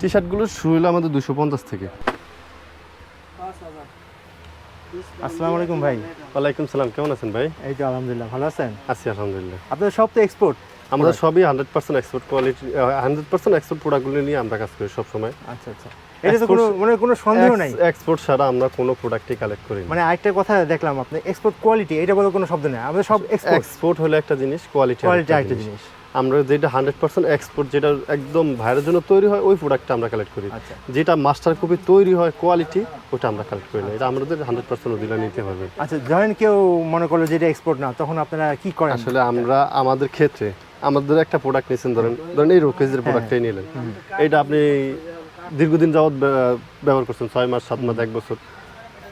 টি শার্টগুলো শুরু হলো আমাদের দুশো পঞ্চাশ থেকে। আসসালামু আলাইকুম ভাই। ওয়ালাইকুম সালাম কেমন আছেন ভাই? এই তো আলহামদুলিল্লাহ ভালো আছেন? আছি আলহামদুলিল্লাহ। আপনাদের সব তো এক্সপোর্ট আমরা সবই hundred percent export quality hundred percent export প্রোডাক্টগুলো নিয়ে আমরা কাজ করি সবসময়। আচ্ছা আচ্ছা। এটা তো কোনো মানে কোনো সন্দেহ নাই? এক্সপোর্ট ছাড়া আমরা কোনো প্রোডাক্টই কালেক্ট করি মানে আরেকটা কথা দেখলাম আপনি এক্সপোর্ট কোয়ালিটি এটা বলে কোনো শব্দ নেই। আমাদের সব এক্সপোর্ট হলো একটা জিনিস কোয়ালিটি কোয়ালিটি আরেকটা জিনিস। আমরা যেটা হান্ড্রেড পার্সেন্ট এক্সপোর্ট যেটা একদম ভাইয়ের জন্য তৈরি হয় ওই প্রোডাক্টটা আমরা কালেক্ট করি। আচ্ছা। যেটা মাস্টার কপি তৈরি হয় কোয়ালিটি ওটা আমরা কালেক্ট করি না। এটা আমাদের হান্ড্রেড পার্সেন্ট অধিকার নিতে হবে। আচ্ছা ধরেন কেউ মনে করল যে এটা এক্সপোর্ট না তখন আপনারা কি করেন? আসলে আমরা আমাদের ক্ষেত্রে আমাদের একটা প্রোডাক্ট নিয়েছেন ধরেন ধরেন এই রোকেজের প্রোডাক্টটাই নিলেন। এটা আপনি দীর্ঘদিন যাবৎ ব্যবহার করছেন ছয় মাস সাত মাস এক বছর।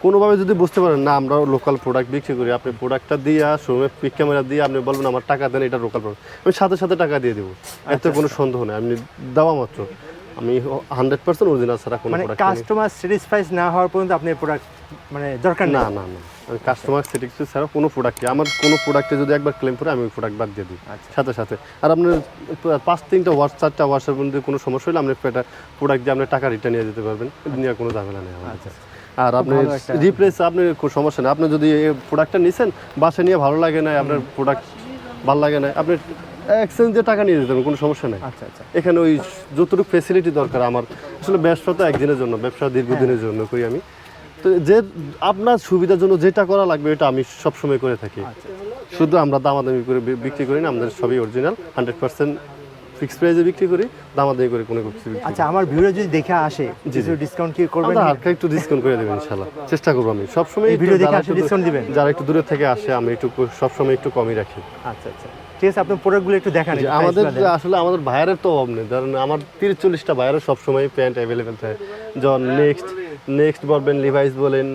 কোনোভাবে যদি বুঝতে পারেন না আমরা লোকাল প্রোডাক্ট বিক্রি করি আপনি প্রোডাক্টটা দিয়ে শোরুমে পিক ক্যামেরা দিয়ে আপনি বলবেন আমার টাকা দেন এটা লোকাল প্রোডাক্ট আমি সাথে সাথে টাকা দিয়ে দেবো। এতে কোনো সন্দেহ নেই। আপনি দেওয়া মাত্র। আমি হান্ড্রেড পার্সেন্ট অরিজিনাল ছাড়া কোনো মানে কাস্টমার স্যাটিসফাইড না হওয়ার পর্যন্ত আপনি প্রোডাক্ট মানে দরকার না না না। কাস্টমার স্যাটিসফাই ছাড়া কোনো প্রোডাক্টে আমার কোনো প্রোডাক্টে যদি একবার ক্লেম করে আমি ওই প্রোডাক্ট বাদ দিয়ে দিই। আচ্ছা। সাথে সাথে। আর আপনার পাঁচ তিনটা ওয়াশ চারটা ওয়াশের মধ্যে কোনো সমস্যা হলে আপনি একটা প্রোডাক্ট দিয়ে আপনি টাকা রিটার্ন নিয়ে যেতে পারবেন। নিয়ে কোনো ঝামেলা নেই আমার আচ্ছা। আর আপনি রিপ্লেস আপনি কোনো সমস্যা নেই। আপনি যদি এই প্রোডাক্টটা নিছেন বাসে নিয়ে ভালো লাগে না আপনার প্রোডাক্ট ভালো লাগে না আপনি এক্সচেঞ্জ টাকা নিয়ে যেতে কোনো সমস্যা নেই। আচ্ছা আচ্ছা। এখানে ওই যতটুকু ফেসিলিটি দরকার আমার আসলে ব্যবসা তো একদিনের জন্য ব্যবসা দীর্ঘদিনের জন্য করি আমি। তো যে আপনার সুবিধার জন্য যেটা করা লাগবে এটা আমি সবসময় করে থাকি। শুধু আমরা দামাদামি করে বিক্রি করি না আমাদের সবই অরিজিনাল হান্ড্রেড পার্সেন্ট ফিক্স প্রাইসে বিক্রি করি দামাদামি করে কোনো কিছু। আচ্ছা আমার ভিডিও যদি দেখে আসে কিছু ডিসকাউন্ট কি করবেন হালকা একটু ডিসকাউন্ট করে দেবেন ইনশাল্লাহ চেষ্টা করব আমি। সবসময় এই একটু ভিডিও দেখে যারা ডিসকাউন্ট দিবেন? যারা একটু দূরে থেকে আসে আমি একটু সবসময় একটু কমই রাখি। আচ্ছা আচ্ছা। ঠিক আছে আপনি প্রোডাক্টগুলো একটু দেখান আমাদের আসলে আমাদের তো অভাব নেই। ধরেন আমার তিরিশ চল্লিশটা সবসময় প্যান্ট অ্যাভেলেবেল থাকে। যখন নেক্সট নেক্সট বলবেন লিভাইস বলেন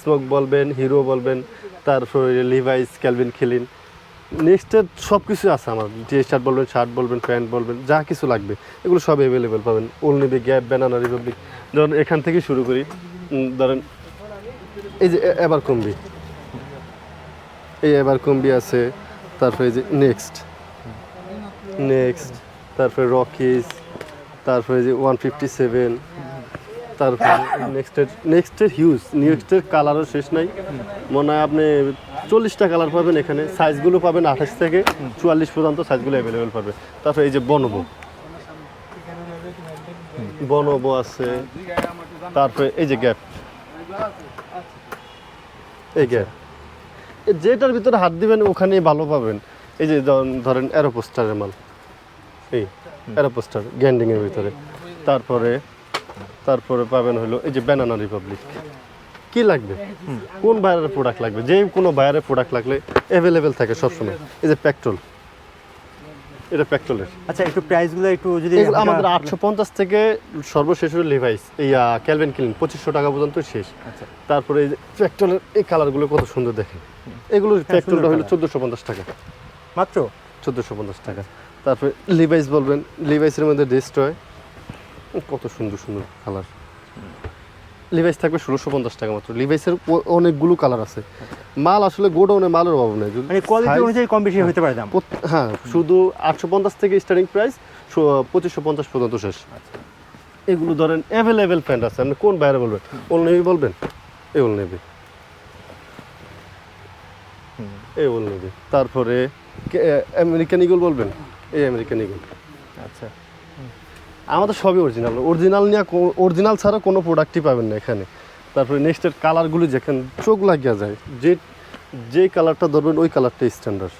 স্মোক বলবেন হিরো বলবেন তারপরে লিভাইস ক্যালভিন খিলিন নেক্সটের সব কিছু আছে আমার। টি শার্ট বলবেন শার্ট বলবেন প্যান্ট বলবেন, যা কিছু লাগবে। এগুলো সব অ্যাভেলেবেল পাবেন। ওল নেবে গ্যাপ ব্যানানা রিপাবলিক ধরেন, এখান থেকে শুরু করি। ধরেন, এই যে এবার কম্বি এই এবার কম্বি আছে। তারপরে এই যে নেক্সট নেক্সট তারপরে রকিজ তারপরে যে ওয়ান ফিফটি সেভেন তারপরে নেক্সটের নেক্সটের হিউজ নেক্সটের কালারও শেষ নাই। মনে হয় আপনি চল্লিশটা কালার পাবেন এখানে। সাইজগুলো পাবেন আঠাশ থেকে চুয়াল্লিশ পর্যন্ত সাইজগুলো অ্যাভেলেবেল পাবে। তারপরে এই যে বনবো। বনবো আছে। তারপরে এই যে গ্যাপ এই গ্যাপ যেটার ভিতরে হাত দিবেন ওখানেই ভালো পাবেন। এই যে ধরেন অ্যারোপোস্টারের মাল। এই অ্যারোপোস্টার গ্যান্ডিংয়ের ভিতরে। তারপরে তারপরে পাবেন হলো এই যে ব্যানানা রিপাবলিক কি লাগবে? কোন বাইরের প্রোডাক্ট লাগবে? যে কোনো বাইরের প্রোডাক্ট লাগলে অ্যাভেলেবেল থাকে সবসময়। এই যে পেট্রোল এটা পেট্রোলের আচ্ছা একটু প্রাইসগুলো একটু যদি আমাদের আটশো পঞ্চাশ থেকে সর্বশেষ হলো লিভাইস এই ক্যালভেন ক্লিন পঁচিশশো টাকা পর্যন্ত শেষ। আচ্ছা। তারপরে এই যে পেট্রোলের এই কালারগুলো কত সুন্দর দেখেন। এগুলো পেট্রোলটা হলো চোদ্দোশো পঞ্চাশ টাকা। মাত্র? চোদ্দোশো পঞ্চাশ টাকা। তারপরে লিভাইস বলবেন লিভাইসের মধ্যে ডিস্ট্রয় কত সুন্দর সুন্দর কালার লিভাইস থাকবে ষোলোশো পঞ্চাশ টাকা মাত্র। লিভাইসের অনেকগুলো কালার আছে। মাল আসলে গোডাউনে মালের অভাব নেই। মানে কোয়ালিটি অনুযায়ী কম বেশি হতে পারে দাম। হ্যাঁ শুধু আটশো পঞ্চাশ থেকে স্টার্টিং প্রাইস পঁচিশশো পঞ্চাশ পর্যন্ত শেষ। এগুলো ধরেন অ্যাভেলেবেল প্যান্ট আছে। আপনি কোন বাইরে বলবেন? ওল নেবি বলবেন? এই ওল নেবি এ ওল নেবি তারপরে আমেরিকান ইগল বলবেন? এই আমেরিকান ইগল আচ্ছা। আমাদের সবই অরিজিনাল অরিজিনাল নিয়ে অরিজিনাল ছাড়া কোনো প্রোডাক্টই পাবেন না এখানে। তারপরে নেক্সটের কালারগুলো যেখানে চোখ লাগিয়ে যায় যে যে কালারটা ধরবেন ওই কালারটাই স্ট্যান্ডার্ড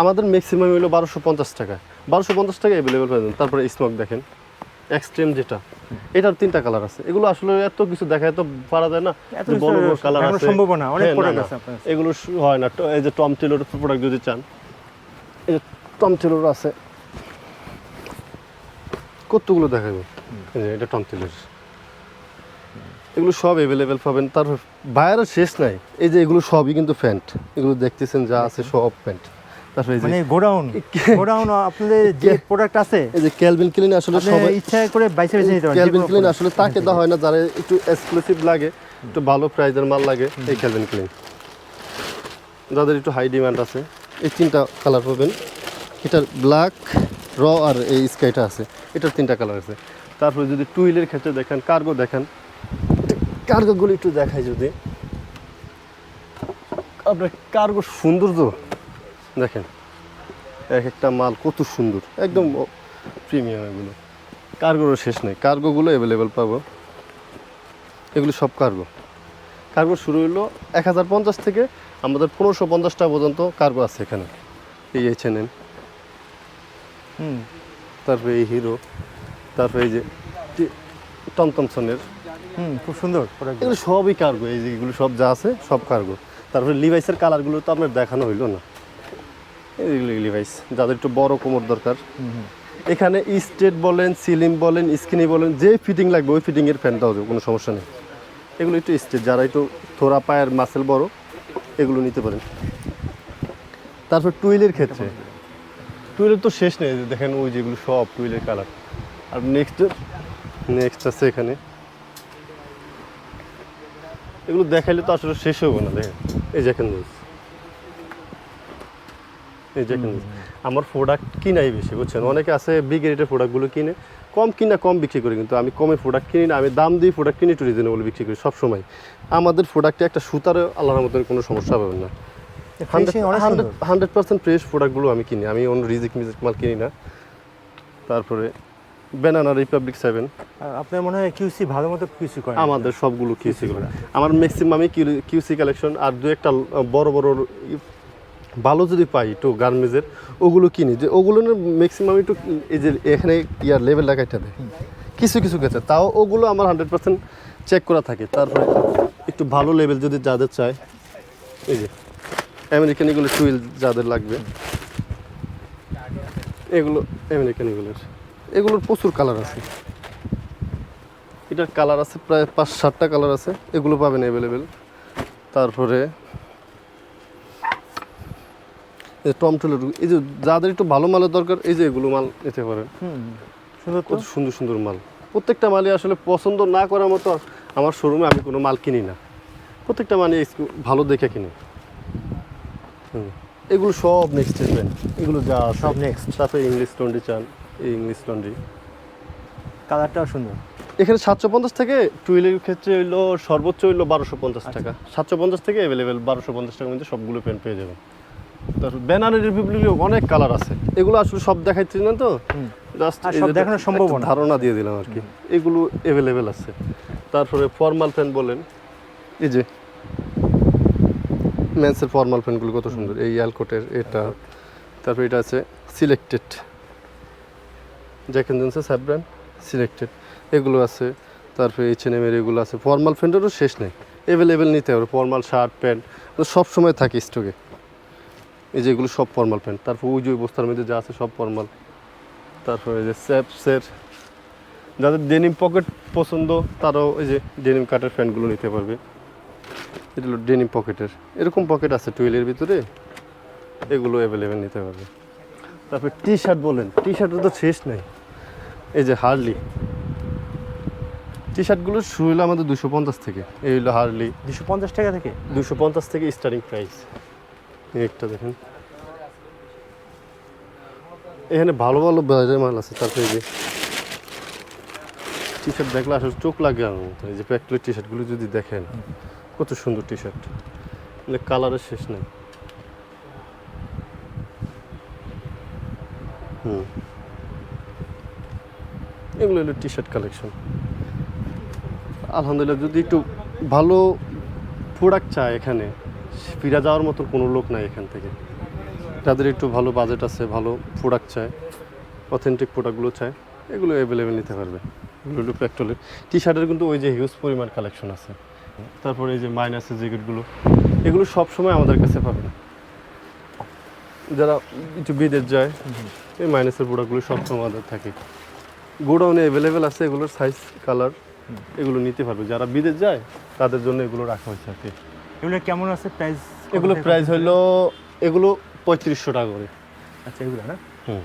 আমাদের ম্যাক্সিমাম হলো বারোশো পঞ্চাশ টাকা বারোশো পঞ্চাশ টাকা অ্যাভেলেবেল পাবেন। তারপরে স্মোক দেখেন এক্সট্রিম যেটা। এটার তিনটা কালার আছে। এগুলো আসলে এত কিছু দেখায় তো পারা যায় না এত বড় বড় কালার আছে। সম্ভব না, অনেক হ্যাঁ, product আছে আপনার এগুলো হয় না। এই যে টম টেলোর প্রোডাক্ট যদি চান এই যে টম টেলোর আছে কতগুলো দেখাবে? এটা টম টেলোর এগুলো সব অ্যাভেলেবেল পাবেন। তার বাইরের শেষ নাই। এই যে এগুলো সবই কিন্তু প্যান্ট। এগুলো দেখতেছেন যা আছে সব প্যান্ট। মানে গোডাউন। গোডাউন আপনাদের যে প্রোডাক্ট আছে এই যে ক্যালভিন ক্লিন আসলে সবাই ইচ্ছা করে বাইসে বেছে নিতে পারেন ক্যালভিন ক্লিন আসলে তাকে দেওয়া হয় না যারা একটু এক্সক্লুসিভ লাগে একটু ভালো প্রাইজের মাল লাগে এই ক্যালভিন ক্লিন যাদের একটু হাই ডিমান্ড আছে এই তিনটা কালার পাবেন। এটার ব্ল্যাক র আর এই স্কাইটা আছে, এটার তিনটা কালার আছে। তারপরে যদি টুইলের ক্ষেত্রে দেখেন কার্গো দেখেন। কার্গোগুলো একটু দেখাই যদি। আপনার কার্গো সৌন্দর্য, দেখেন। এক একটা মাল কত সুন্দর, একদম প্রিমিয়াম এগুলো। কার্গোরও শেষ নেই কার্গোগুলো অ্যাভেলেবেল পাবো। এগুলো সব কার্গো কার্গো শুরু হলো এক হাজার পঞ্চাশ থেকে আমাদের পনেরোশো পঞ্চাশটা পর্যন্ত কার্গো আছে এখানে। এই এইচ এন এম হুম। তারপরে এই হিরো তারপরে এই যে টমটমসনের হুম খুব সুন্দর এগুলো সবই কার্গো এই যে এগুলো সব যা আছে সব কার্গো তারপরে লিভাইসের কালারগুলো তো আপনার দেখানো হইল না। এইগুলো লিভাইস যাদের একটু বড় কোমর দরকার। এখানে স্টেট বলেন সিলিম বলেন স্কিনি বলেন যে ফিটিং লাগবে ওই ফিটিংয়ের ফ্যান দেওয়া যাবে কোনো সমস্যা নেই। এগুলো একটু স্টেট যারা একটু থোড়া পায়ের মাসেল বড় এগুলো নিতে পারেন। তারপর টুইলের ক্ষেত্রে। টুইলের তো শেষ নেই দেখেন ওই যেগুলো সব টুইলের কালার আর নেক্সট নেক্সট আছে এখানে। এগুলো দেখাইলে তো আসলে শেষ হবে না দেখেন। এই দেখেন এই দেখেন আমার প্রোডাক্ট কিনাই বেশি বুঝছেন? অনেকে আছে বিগ রেটের প্রোডাক্টগুলো কিনে কম কিনা কম বিক্রি করি কিন্তু আমি কমে প্রোডাক্ট কিনি না আমি দাম দিয়ে প্রোডাক্ট কিনি একটু রিজনেবল বিক্রি করি সবসময়। আমাদের প্রোডাক্টে একটা সুতার আল্লাহর মতন কোনো সমস্যা পাবেন না। হান্ড্রেড পার্সেন্ট ফ্রেশ প্রোডাক্টগুলো আমি কিনি। আমি অন্য রিজিক মিজিক মাল কিনি না। তারপরে ব্যানানা রিপাবলিক সেভেন আর আপনার মনে হয় কিউসি ভালো মতো কিউসি করে আমাদের সবগুলো কিউসি করে। আমার ম্যাক্সিমামই কিউসি কালেকশন আর দু একটা বড় বড় ভালো যদি পাই একটু গার্মেজের ওগুলো কিনি। যে ওগুলো ম্যাক্সিমাম একটু এই যে এখানে ইয়ার লেভেল লাগাইতে দেয়। কিছু কিছু ক্ষেত্রে। তাও ওগুলো আমার হান্ড্রেড পার্সেন্ট চেক করা থাকে। তারপরে একটু ভালো লেভেল যদি যাদের চায় এই যে। আমেরিকান এগুলো টুইল যাদের লাগবে। এগুলো আমেরিকান এগুলোর। এগুলোর প্রচুর কালার আছে। এটার কালার আছে প্রায় পাঁচ সাতটা কালার আছে। এগুলো পাবেন অ্যাভেলেবেল তারপরে টমটলের এই যে যাদের একটু ভালো মালের দরকার এই যে এগুলো মাল নিতে পারেন। কত সুন্দর সুন্দর মাল। প্রত্যেকটা মালই আসলে পছন্দ না করার মতো আমার শোরুমে আমি কোনো মাল কিনি না। প্রত্যেকটা মানে ভালো দেখে কিনি। এগুলো সব নেক্সট ব্র্যান্ড এগুলো যা সব নেক্সট। তারপরে ইংলিশ লন্ড্রি চান এই ইংলিশ লন্ড্রি কালারটাও সুন্দর। এখানে সাতশো পঞ্চাশ থেকে টুইলের ক্ষেত্রে হইল সর্বোচ্চ হইল বারোশো পঞ্চাশ টাকা। সাতশো পঞ্চাশ থেকে অ্যাভেলেবেল বারোশো পঞ্চাশ টাকার মধ্যে সবগুলো প্যান্ট পেয়ে যাবেন। তারপর ব্যানারের রিপিবলিকে অনেক কালার আছে। এগুলো আসলে সব দেখাচ্ছি না তো। জাস্ট দেখানো সম্ভব ধারণা দিয়ে দিলাম আর কি। এগুলো অ্যাভেলেবেল আছে। তারপরে ফর্মাল প্যান্ট বলেন। এই যে মেন্সের ফর্মাল প্যান্টগুলো কত সুন্দর। এই অ্যালকোটের এটা তারপর এটা আছে সিলেক্টেড জ্যাক এন্ড জন্সের সাব ব্র্যান্ড সিলেক্টেড এগুলো আছে তারপরে এইচ এন এর এগুলো আছে। ফর্মাল প্যান্টেরও শেষ নেই। অ্যাভেলেবেল নিতে হবে ফর্মাল শার্ট প্যান্ট সব সময় থাকে স্টকে এই যে এগুলো সব ফর্মাল প্যান্ট তারপর ওই যে বস্তার মধ্যে যা আছে সব ফর্মাল তারপরে এই যে স্যাপসের যাদের ডেনিম পকেট পছন্দ তারাও এই যে ডেনিম কাটের প্যান্টগুলো নিতে পারবে। এটা হলো ডেনিম পকেটের। এরকম পকেট আছে টুয়েলের ভিতরে। এগুলো অ্যাভেলেবেল নিতে পারবে তারপরে টি শার্ট বলেন। টি শার্টের তো শেষ নেই। এই যে হার্লি টি শার্টগুলো শুরু হলো আমাদের দুশো পঞ্চাশ থেকে। এই হলো হার্লি দুশো পঞ্চাশ টাকা থেকে? দুশো পঞ্চাশ থেকে স্টার্টিং প্রাইস একটা দেখেন। এখানে ভালো ভালো বাজারের মাল আছে। তারপরে এই যে টি শার্ট দেখলে আসলে চোখ লাগে আমার মতো। এই যে ফ্যাক্টরি টি শার্টগুলো যদি দেখেন। কত সুন্দর টি শার্ট মানে কালারের শেষ নেই। হুম। এগুলো হলো টি শার্ট কালেকশন আলহামদুলিল্লাহ, যদি একটু ভালো প্রোডাক্ট চায় এখানে, ফিরে যাওয়ার মতো কোনো লোক নাই এখান থেকে। যাদের একটু ভালো বাজেট আছে, ভালো প্রোডাক্ট চায় অথেন্টিক প্রোডাক্টগুলো চায়, এগুলো অ্যাভেলেবেল নিতে পারবে। এগুলো একটু পেট্রোলের টি শার্টের কিন্তু ওই যে হিউজ পরিমাণ কালেকশন আছে। তারপরে এই যে মাইনাসের জ্যাকেটগুলো এগুলো সব সময় আমাদের কাছে পাবেন যারা একটু বিদেশ যায় এই মাইনাসের প্রোডাক্টগুলো সবসময় আমাদের থাকে। গোডাউনে অ্যাভেলেবেল আছে এগুলোর সাইজ কালার এগুলো নিতে পারবে। যারা বিদেশ যায় তাদের জন্য এগুলো রাখা হয়েছে আর কি। এগুলো কেমন আছে প্রাইস এগুলো প্রাইস হইল এগুলো পঁয়ত্রিশশো টাকা করে। আচ্ছা এগুলো না? হুম।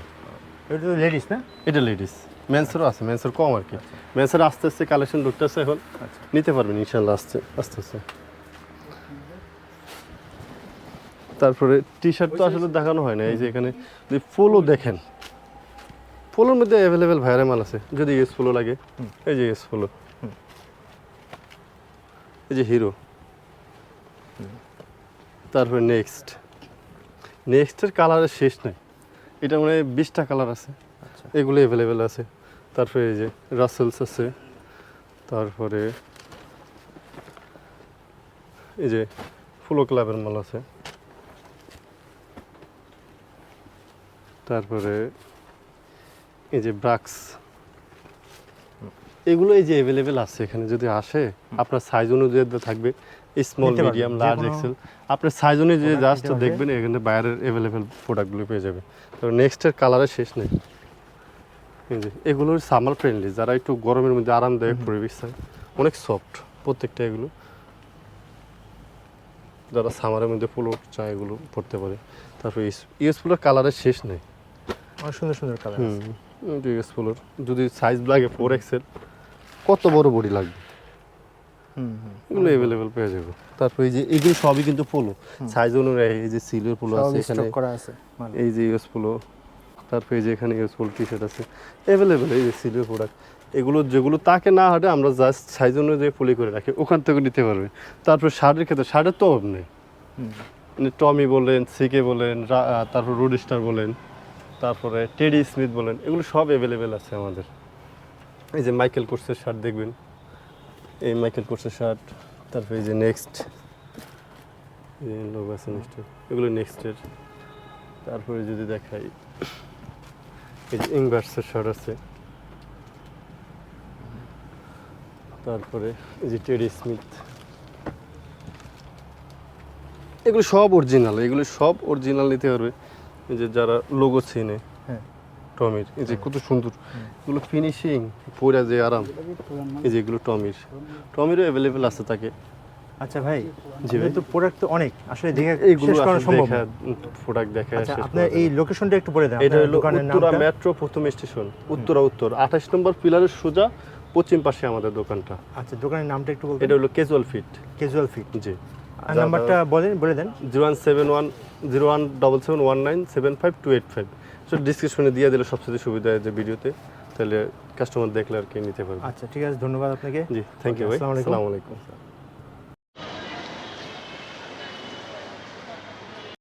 এটা লেডিস না? এটা লেডিস মেন্সেরও আছে মেন্সের কম আর কি। মেন্সের আস্তে আস্তে কালেকশন ঢুকতেছে এখন। নিতে পারবেন ইনশাল্লাহ আস্তে আস্তে আস্তে। তারপরে টি শার্ট তো আসলে দেখানো হয় না এই যে এখানে যদি ফুলও দেখেন। পোলোর মধ্যে অ্যাভেলেবেল ভাইয়ারে মাল আছে যদি ইউএস পোলো লাগে। এই যে ইউএস পোলো এই যে হিরো তারপরে নেক্সট নেক্সটের কালারের শেষ নাই। এটা মানে বিশটা কালার আছে। আচ্ছা। এগুলো অ্যাভেলেবেল আছে। তারপরে এই যে রাসেলস আছে তারপরে এই যে ফুলো ক্লাবের মাল আছে। তারপরে এই যে ব্রাক্স এগুলো এই যে অ্যাভেলেবেল আছে এখানে যদি আসে আপনার সাইজ অনুযায়ী থাকবে স্মল মিডিয়াম লার্জ এক্সেল আপনার সাইজ অনুযায়ী জাস্ট দেখবেন এখানে বাইরের অ্যাভেলেবেল প্রোডাক্টগুলো পেয়ে যাবে তো নেক্সটের কালারের শেষ নেই। এগুলো সামার ফ্রেন্ডলি যারা একটু গরমের মধ্যে আরামদায়ক পরিবেশ চায় অনেক সফট প্রত্যেকটা এগুলো। যারা সামারের মধ্যে পোলো চায় এগুলো পড়তে পারে। তারপরে ইউএস পোলোর কালারের শেষ নেই। অনেক সুন্দর সুন্দর কালার হুম ইউএস পোলোর যদি সাইজ লাগে ফোর এক্সেল কত বড় বডি লাগবে? এগুলো অ্যাভেলেবেল পেয়ে যাবে। তারপরে এই যে এগুলো সবই কিন্তু পোলো সাইজ অনুযায়ী এই যে সিলের পোলো আছে এখানে। মাল। এই যে ইউএস পোলো তারপরে এই যে এখানে ইউএস পোলো টি শার্ট আছে অ্যাভেলেবেল এই যে সিলের প্রোডাক্ট এগুলো যেগুলো তাকে না হাঁটে আমরা জাস্ট সাইজ অনুযায়ী পলি করে রাখি ওখান থেকে নিতে পারবে। তারপরে শার্টের ক্ষেত্রে শার্টের তো অভাব নেই। মানে টমি বলেন সিকে বলেন তারপর রুড স্টার বলেন তারপরে টেডি স্মিথ বলেন এগুলো সব অ্যাভেলেবেল আছে আমাদের। এই যে মাইকেল কোর্সের শার্ট দেখবেন। এই মাইকেল কোর্সের শার্ট তারপরে এই যে নেক্সট লোক আছে নেক্সটের এগুলো নেক্সটের তারপরে যদি দেখাই এই যে ইংভার্সের শার্ট আছে। তারপরে এই যে টেডি স্মিথ এগুলো সব অরিজিনাল এগুলো সব অরিজিনাল নিতে পারবে এই যে যারা লোগো চেনে হ্যাঁ। টমির এই যে কত সুন্দর। এগুলো ফিনিশিং পরে যে আরাম। এই যে এগুলো টমির। টমিরও অ্যাভেলেবেল আছে তাকে। আচ্ছা ভাই জি ভাই। তো প্রোডাক্ট তো অনেক। আসলে দেখে এইগুলো শেষ করা সম্ভব না। প্রোডাক্ট দেখা আচ্ছা আপনার এই লোকেশনটা একটু বলে দেন। এটা হলো উত্তরা মেট্রো প্রথম স্টেশন উত্তরা উত্তর। আঠাশ নম্বর পিলারের সোজা পশ্চিম পাশে আমাদের দোকানটা। আচ্ছা দোকানের নামটা একটু বলবেন। এটা হলো ক্যাজুয়াল ফিট ক্যাজুয়াল ফিট জি। আর নাম্বারটা বলেন বলে দেন। Zero one seven one zero one double seven one nine seven five two eight five. So ডিসক্রিপশনে দিয়ে দিলে সবচেয়ে সুবিধা হয় যে ভিডিওতে। তাহলে কাস্টমার দেখলে আর কি নিতে পারবে। আচ্ছা ঠিক আছে ধন্যবাদ আপনাকে। জি থ্যাংক ইউ ভাই। আসসালামু আলাইকুম।